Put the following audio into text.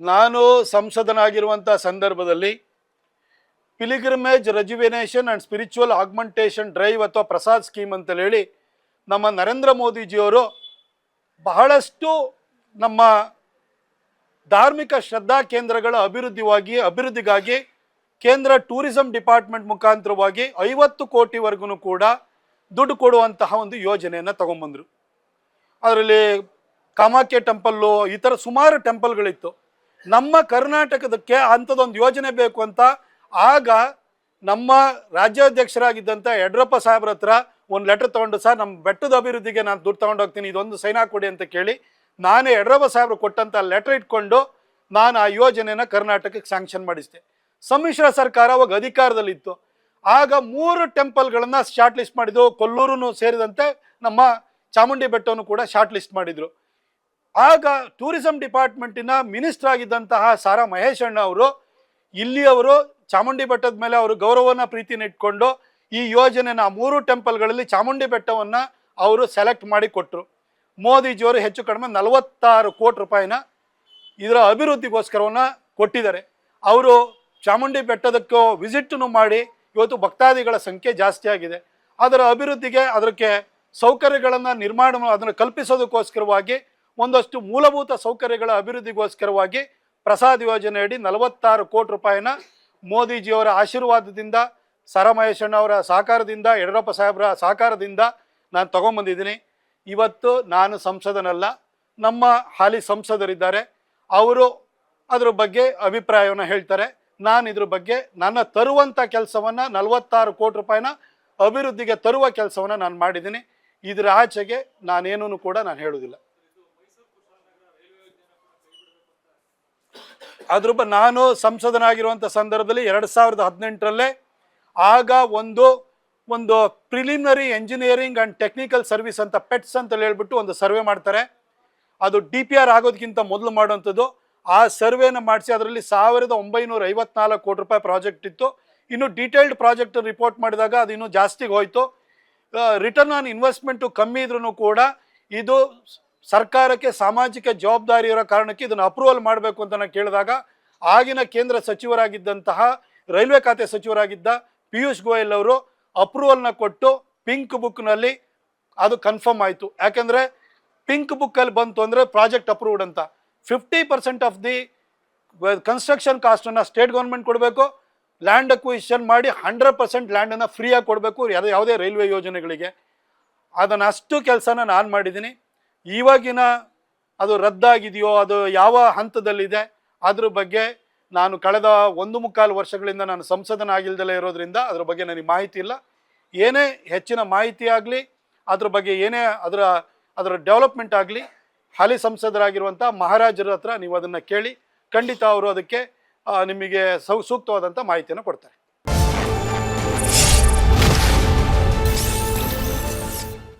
ನಾನು ಸಂಸದನಾಗಿರುವಂಥ ಸಂದರ್ಭದಲ್ಲಿ pilgrimage rejuvenation and spiritual augmentation drive ಅಥವಾ ಪ್ರಸಾದ್ ಸ್ಕೀಮ್ ಅಂತೇಳಿ ಹೇಳಿ ನಮ್ಮ ನರೇಂದ್ರ ಮೋದಿಜಿಯವರು ಬಹಳಷ್ಟು ನಮ್ಮ ಧಾರ್ಮಿಕ ಶ್ರದ್ಧಾ ಕೇಂದ್ರಗಳ ಅಭಿವೃದ್ಧಿವಾಗಿ ಅಭಿವೃದ್ಧಿಗಾಗಿ ಕೇಂದ್ರ ಟೂರಿಸಂ ಡಿಪಾರ್ಟ್ಮೆಂಟ್ ಮುಖಾಂತರವಾಗಿ ಐವತ್ತು ಕೋಟಿವರೆಗೂ ಕೂಡ ದುಡ್ಡು ಕೊಡುವಂತಹ ಒಂದು ಯೋಜನೆಯನ್ನು ತಗೊಂಬಂದರು. ಅದರಲ್ಲಿ ಕಾಮಾಖ್ಯ ಟೆಂಪಲ್ಲು, ಈ ಥರ ಸುಮಾರು ಟೆಂಪಲ್ಗಳಿತ್ತು. ನಮ್ಮ ಕರ್ನಾಟಕದಕ್ಕೆ ಅಂಥದ್ದೊಂದು ಯೋಜನೆ ಬೇಕು ಅಂತ ಆಗ ನಮ್ಮ ರಾಜ್ಯಾಧ್ಯಕ್ಷರಾಗಿದ್ದಂಥ ಯಡಿಯೂರಪ್ಪ ಸಾಹೇಬ್ರ ಹತ್ರ ಒಂದು ಲೆಟರ್ ತೊಗೊಂಡು, ಸರ್ ನಮ್ಮ ಬೆಟ್ಟದ ಅಭಿವೃದ್ಧಿಗೆ ನಾನು ದುಡ್ಡು ತೊಗೊಂಡು ಹೋಗ್ತೀನಿ, ಇದೊಂದು ಸೈನ್ ಕೊಡಿ ಅಂತ ಕೇಳಿ ನಾನೇ ಯಡಿಯೂರಪ್ಪ ಸಾಹೇಬ್ರು ಕೊಟ್ಟಂಥ ಲೆಟರ್ ಇಟ್ಕೊಂಡು ನಾನು ಆ ಯೋಜನೆನ ಕರ್ನಾಟಕಕ್ಕೆ ಸ್ಯಾಂಕ್ಷನ್ ಮಾಡಿಸಿದೆ. ಸಮ್ಮಿಶ್ರ ಸರ್ಕಾರ ಅವಾಗ ಅಧಿಕಾರದಲ್ಲಿತ್ತು. ಆಗ ಮೂರು ಟೆಂಪಲ್ಗಳನ್ನ ಶಾರ್ಟ್ ಲಿಸ್ಟ್ ಮಾಡಿದ್ರು. ಕೊಲ್ಲೂರು ಸೇರಿದಂತೆ ನಮ್ಮ ಚಾಮುಂಡಿ ಬೆಟ್ಟವನ್ನು ಕೂಡ ಶಾರ್ಟ್ ಲಿಸ್ಟ್ ಮಾಡಿದ್ರು. ಆಗ ಟೂರಿಸಂ ಡಿಪಾರ್ಟ್ಮೆಂಟಿನ ಮಿನಿಸ್ಟರ್ ಆಗಿದ್ದಂತಹ ಸಾರಾ ಮಹೇಶ್ ಅಣ್ಣ ಅವರು, ಇಲ್ಲಿಯವರು ಚಾಮುಂಡಿ ಬೆಟ್ಟದ ಮೇಲೆ ಅವರು ಗೌರವನ ಪ್ರೀತಿನ ಇಟ್ಕೊಂಡು ಈ ಯೋಜನೆನ ಮೂರು ಟೆಂಪಲ್ಗಳಲ್ಲಿ ಚಾಮುಂಡಿ ಬೆಟ್ಟವನ್ನ ಅವರು ಸೆಲೆಕ್ಟ್ ಮಾಡಿ ಕೊಟ್ಟರು ಮೋದಿಜಿಯವರು ಹೆಚ್ಚು ಕಡಿಮೆ ನಲವತ್ತಾರು ಕೋಟಿ ರೂಪಾಯಿನ ಇದರ ಅಭಿವೃದ್ಧಿಗೋಸ್ಕರವನ್ನ ಕೊಟ್ಟಿದ್ದಾರೆ. ಅವರು ಚಾಮುಂಡಿ ಬೆಟ್ಟದಕ್ಕೂ ವಿಸಿಟ್ನು ಮಾಡಿ ಇವತ್ತು ಭಕ್ತಾದಿಗಳ ಸಂಖ್ಯೆ ಜಾಸ್ತಿ ಆಗಿದೆ. ಅದರ ಅಭಿವೃದ್ಧಿಗೆ ಅದಕ್ಕೆ ಸೌಕರ್ಯಗಳನ್ನು ನಿರ್ಮಾಣ ಅದನ್ನು ಕಲ್ಪಿಸೋದಕ್ಕೋಸ್ಕರವಾಗಿ ಒಂದಷ್ಟು ಮೂಲಭೂತ ಸೌಕರ್ಯಗಳ ಅಭಿವೃದ್ಧಿಗೋಸ್ಕರವಾಗಿ ಪ್ರಸಾದ್ ಯೋಜನೆಯಡಿ ನಲವತ್ತಾರು ಕೋಟಿ ರೂಪಾಯಿನ ಮೋದಿಜಿಯವರ ಆಶೀರ್ವಾದದಿಂದ, ಸರಮಹೇಶಣ್ಣ ಅವರ ಸಹಕಾರದಿಂದ, ಯಡಿಯೂರಪ್ಪ ಸಾಹೇಬರ ಸಹಕಾರದಿಂದ ನಾನು ತಗೊಂಬಂದಿದ್ದೀನಿ. ಇವತ್ತು ನಾನು ಸಂಸದನಲ್ಲ, ನಮ್ಮ ಹಾಲಿ ಸಂಸದರಿದ್ದಾರೆ. ಅವರು ಅದರ ಬಗ್ಗೆ ಅಭಿಪ್ರಾಯವನ್ನು ಹೇಳ್ತಾರೆ. ನಾನು ಇದ್ರ ಬಗ್ಗೆ ನನ್ನ ತರುವಂಥ ಕೆಲಸವನ್ನು ನಲವತ್ತಾರು ಕೋಟಿ ರೂಪಾಯಿನ ಅಭಿವೃದ್ಧಿಗೆ ತರುವ ಕೆಲಸವನ್ನು ನಾನು ಮಾಡಿದ್ದೀನಿ. ಇದರ ಆಚೆಗೆ ನಾನೇನೂ ಕೂಡ ನಾನು ಹೇಳೋದಿಲ್ಲ. ಅದ್ರ ಬ ನಾನು ಸಂಸದನಾಗಿರುವಂಥ ಸಂದರ್ಭದಲ್ಲಿ ಎರಡು ಸಾವಿರದ ಹದಿನೆಂಟರಲ್ಲೇ ಆಗ ಒಂದು ಒಂದು preliminary engineering and technical service ಅಂತ ಪೆಟ್ಸ್ ಅಂತ ಹೇಳ್ಬಿಟ್ಟು ಒಂದು ಸರ್ವೆ ಮಾಡ್ತಾರೆ. ಅದು ಡಿ ಪಿ ಆರ್ ಆಗೋದಕ್ಕಿಂತ ಮೊದಲು ಮಾಡುವಂಥದ್ದು. ಆ ಸರ್ವೇನ ಮಾಡಿಸಿ ಅದರಲ್ಲಿ ಸಾವಿರದ ಒಂಬೈನೂರ ಐವತ್ನಾಲ್ಕು ಕೋಟಿ ರೂಪಾಯಿ ಪ್ರಾಜೆಕ್ಟ್ ಇತ್ತು. ಇನ್ನು ಡೀಟೇಲ್ಡ್ ಪ್ರಾಜೆಕ್ಟ್ ರಿಪೋರ್ಟ್ ಮಾಡಿದಾಗ ಅದು ಇನ್ನೂ ಜಾಸ್ತಿಗೆ ಹೋಯಿತು. ರಿಟರ್ನ್ ಆನ್ ಇನ್ವೆಸ್ಟ್ಮೆಂಟು ಕಮ್ಮಿ ಇದ್ರೂ ಕೂಡ ಇದು ಸರ್ಕಾರಕ್ಕೆ ಸಾಮಾಜಿಕ ಜವಾಬ್ದಾರಿ ಇರೋ ಕಾರಣಕ್ಕೆ ಇದನ್ನು ಅಪ್ರೂವಲ್ ಮಾಡಬೇಕು ಅಂತ ಕೇಳಿದಾಗ ಆಗಿನ ಕೇಂದ್ರ ಸಚಿವರಾಗಿದ್ದಂತಹ ರೈಲ್ವೆ ಖಾತೆ ಸಚಿವರಾಗಿದ್ದ ಪಿಯೂಷ್ ಗೋಯಲ್ ಅವರು ಅಪ್ರೂವಲ್ನ ಕೊಟ್ಟು ಪಿಂಕ್ ಬುಕ್ನಲ್ಲಿ ಅದು ಕನ್ಫರ್ಮ್ ಆಯಿತು. ಯಾಕೆಂದರೆ ಪಿಂಕ್ ಬುಕ್ಕಲ್ಲಿ ಬಂತು ಅಂದರೆ ಪ್ರಾಜೆಕ್ಟ್ ಅಪ್ರೂವ್ಡ್ ಅಂತ. Fifty percent of the construction ಕಾಸ್ಟನ್ನು state government ಕೊಡಬೇಕು ಲ್ಯಾಂಡ್ ಅಕ್ವಿಷನ್ ಮಾಡಿ ಹಂಡ್ರೆಡ್ ಪರ್ಸೆಂಟ್ ಲ್ಯಾಂಡನ್ನು ಫ್ರೀಯಾಗಿ ಕೊಡಬೇಕು, ಯಾವುದೇ ಯಾವುದೇ ರೈಲ್ವೆ ಯೋಜನೆಗಳಿಗೆ. ಅದನ್ನು ಅಷ್ಟು ಕೆಲಸನ ನಾನು ಮಾಡಿದ್ದೀನಿ. ಇವಾಗಿನ ಅದು ರದ್ದಾಗಿದೆಯೋ, ಅದು ಯಾವ ಹಂತದಲ್ಲಿದೆ, ಅದ್ರ ಬಗ್ಗೆ ನಾನು ಕಳೆದ ಒಂದು ಮುಕ್ಕಾಲು ವರ್ಷಗಳಿಂದ ನಾನು ಸಂಸದನಾಗಿಲ್ದಲೇ ಇರೋದ್ರಿಂದ ಅದ್ರ ಬಗ್ಗೆ ನನಗೆ ಮಾಹಿತಿ ಇಲ್ಲ. ಏನೇ ಹೆಚ್ಚಿನ ಮಾಹಿತಿ ಆಗಲಿ, ಅದ್ರ ಬಗ್ಗೆ ಏನೇ ಅದರ ಅದರ ಡೆವಲಪ್ಮೆಂಟ್ ಆಗಲಿ ಹಾಲಿ ಸಂಸದರಾಗಿರುವಂಥ ಮಹಾರಾಜರ ಹತ್ರ ನೀವು ಅದನ್ನು ಕೇಳಿ ಖಂಡಿತ ಅವರು ಅದಕ್ಕೆ ನಿಮಗೆ ಸೌ ಸೂಕ್ತವಾದಂಥ ಮಾಹಿತಿಯನ್ನು ಕೊಡ್ತಾರೆ.